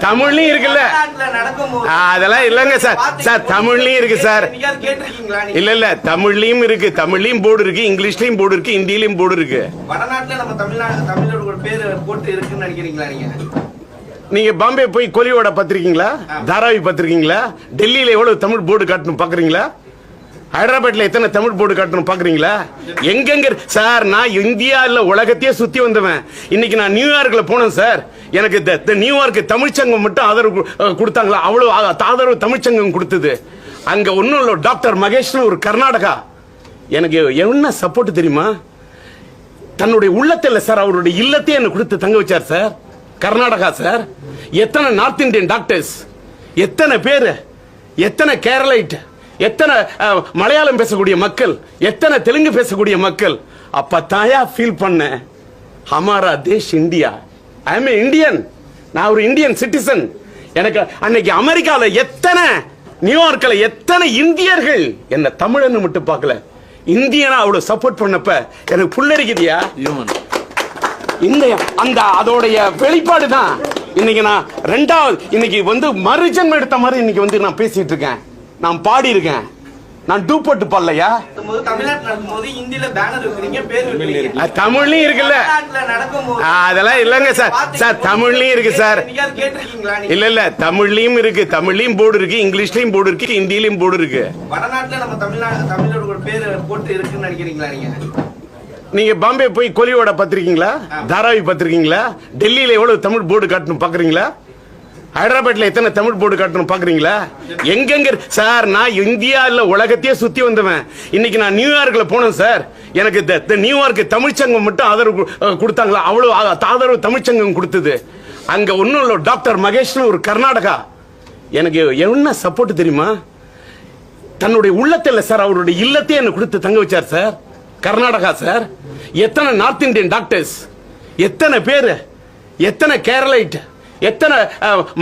தமிழ்லயும் இருக்குல்ல. அதெல்லாம் இல்லைங்க சார். சார், தமிழ்லயும் இருக்கு சார். இல்ல இல்ல தமிழ்லயும் இருக்கு. தமிழ்லயும் போர்டு இருக்கு இங்கிலீஷ்லயும் போர்டு இருக்கு ஹிந்திலயும் போர்டு இருக்கு. வடநாட்டுல நம்ம தமிழ்நாடு தமிழோட பேர் போட்டு இருக்குன்னு நினைக்கிறீங்களா நீங்க? நீங்க பாம்பே போய் கொலியோட பார்த்திருக்கீங்களா தாராவி பார்த்திருக்கீங்களா டெல்லியில எவ்வளவு தமிழ் போர்டு காட்டணும் பாக்குறீங்களா? ஹைதராபாத்ல எத்தனை தமிழ் போர்டு காட்டணும் பாக்குறீங்களா? எங்கெங்க சார் நான் இந்தியா இல்ல உலகத்தையே சுத்தி வந்தவன். இன்னைக்கு நான் நியூயார்க்ல போனேன் சார். எனக்கு இந்த- இந்த நியூயார்க் தமிழ்ச்சங்கம் மட்டும் ஆதரவு கொடுத்தாங்களா? அவ்வளவு ஆதரவு தமிழ்ச்சங்கம் கொடுத்தது. அங்க ஒன்றும் இல்லை டாக்டர் மகேஷ்னு ஒரு கர்நாடகா. எனக்கு என்ன சப்போர்ட் தெரியுமா? தன்னுடைய உள்ளத்தில் சார். அவருடைய இல்லத்தையே என்ன கொடுத்து தங்க வச்சார் சார். கர்நாடகா சார். எத்தனை நார்த் இந்தியன் டாக்டர்ஸ்? எத்தனை பேர்? எத்தனை கேரளைட் எத்தனை மலையாளம் பேசக்கூடிய மக்கள் எத்தனை தெலுங்கு பேசக்கூடிய மக்கள் அப்ப தாயா ஃபீல் பண்ண ஹமாரா தேஷ் இந்தியா. ஐ எம் இந்தியன் நான் ஒரு இந்தியன் சிட்டிசன் எனக்கு அன்னைக்கு அமெரிக்கால எத்தனை நியூயார்க்ல எத்தனை இந்தியர்கள் என்ன தமிழன்னு மட்டும் பார்க்கல. இந்தியனா அவ்வளவு சப்போர்ட் பண்ணப்ப எனக்கு புல்லரிக்குதியா? இந்த அந்த அதோடைய வெளிப்பாடு தான் இன்னைக்கு நான் ரெண்டாவது இன்னைக்கு வந்து மறுஜன்மம் எடுத்த மாதிரி இன்னைக்கு வந்து நான் பேசிட்டு இருக்கேன். நான் பாடி இருக்கேன் நான் டூப்பட்டு பாடலையா? தமிழ்லயும் இருக்குல்ல. தமிழ்நாட்டுல நடக்கும்போது ஆ, அதெல்லாம் இல்லைங்க சார். சார் தமிழ்லயும் இருக்கு சார். இல்ல இல்ல தமிழ்லயும் இருக்கு. தமிழ்லயும் போர்டு இருக்கு இங்கிலீஷ்லயும் போர்டு இருக்கு ஹிந்திலயும் போர்டு இருக்கு. வடநாட்டுல நம்ம தமிழ்நாடு தமிழோட பேர் போட்டு இருக்குன்னு நினைக்கிறீங்களா நீங்க? நீங்க பாம்பே போய் கொலியோட பார்த்திருக்கீங்களா? தாராவி பார்த்திருக்கீங்களா? டெல்லியில எவ்வளவு தமிழ் போர்டு காட்டணும் பாக்குறீங்களா ஹைதராபாத்ல எத்தனை தமிழ் போர்டு காட்டணும் பாக்குறீங்களா? எங்கெங்க சார் நான் இந்தியாவில் உலகத்தையே சுத்தி வந்தவன். இன்னைக்கு நான் நியூயார்க்ல போனேன் சார். எனக்கு இந்த- இந்த நியூயார்க் தமிழ்ச்சங்கம் மட்டும் ஆதரவு கொடுத்தாங்களா? அவ்வளவு ஆதரவு தமிழ்ச்சங்கம் கொடுத்தது. அங்க ஒன்றும் இல்லை டாக்டர் மகேஷ்னு ஒரு கர்நாடகா. எனக்கு என்ன சப்போர்ட் தெரியுமா? தன்னுடைய உள்ளத்தில் சார் அவருடைய இல்லத்தையே என்ன கொடுத்து தங்க வச்சார் சார். கர்நாடகா சார். எத்தனை நார்த் இந்தியன் டாக்டர்ஸ்? எத்தனை பேர்? எத்தனை கேரளைட் எத்தனை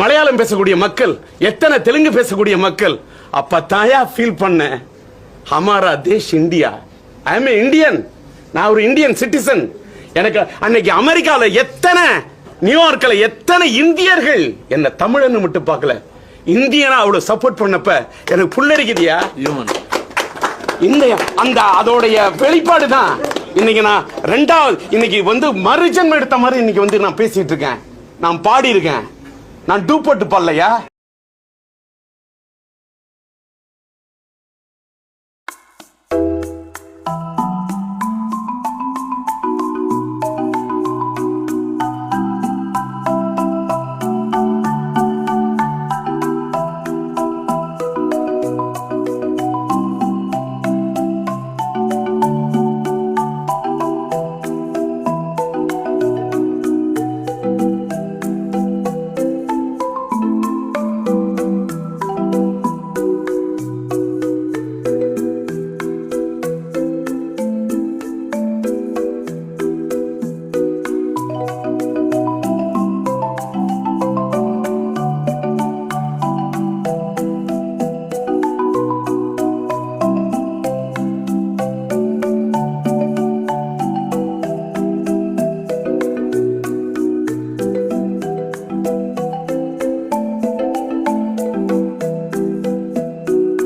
மலையாளம் பேசக்கூடிய மக்கள் எத்தனை தெலுங்கு பேசக்கூடிய மக்கள் அப்ப தாயா ஃபீல் பண்ண ஹமாரா தேஷ் இந்தியா. ஐ எம் இந்தியன் நான் ஒரு இந்தியன் சிட்டிசன் எனக்கு அன்னைக்கு அமெரிக்கால எத்தனை நியூயார்க்ல எத்தனை இந்தியர்கள் என்ன தமிழன்னு மட்டும் பார்க்கல. இந்தியனா அவ்வளவு சப்போர்ட் பண்ணப்ப எனக்கு புல்லரிக்குதியா? இந்த அந்த அதோடைய வெளிப்பாடு தான் இன்னைக்கு நான் ரெண்டாவது இன்னைக்கு வந்து மறுஜன்மம் எடுத்த மாதிரி இன்னைக்கு வந்து நான் பேசிட்டு இருக்கேன். நான் பாடி இருக்கேன் நான் டூப்பட்டு பாடலையா?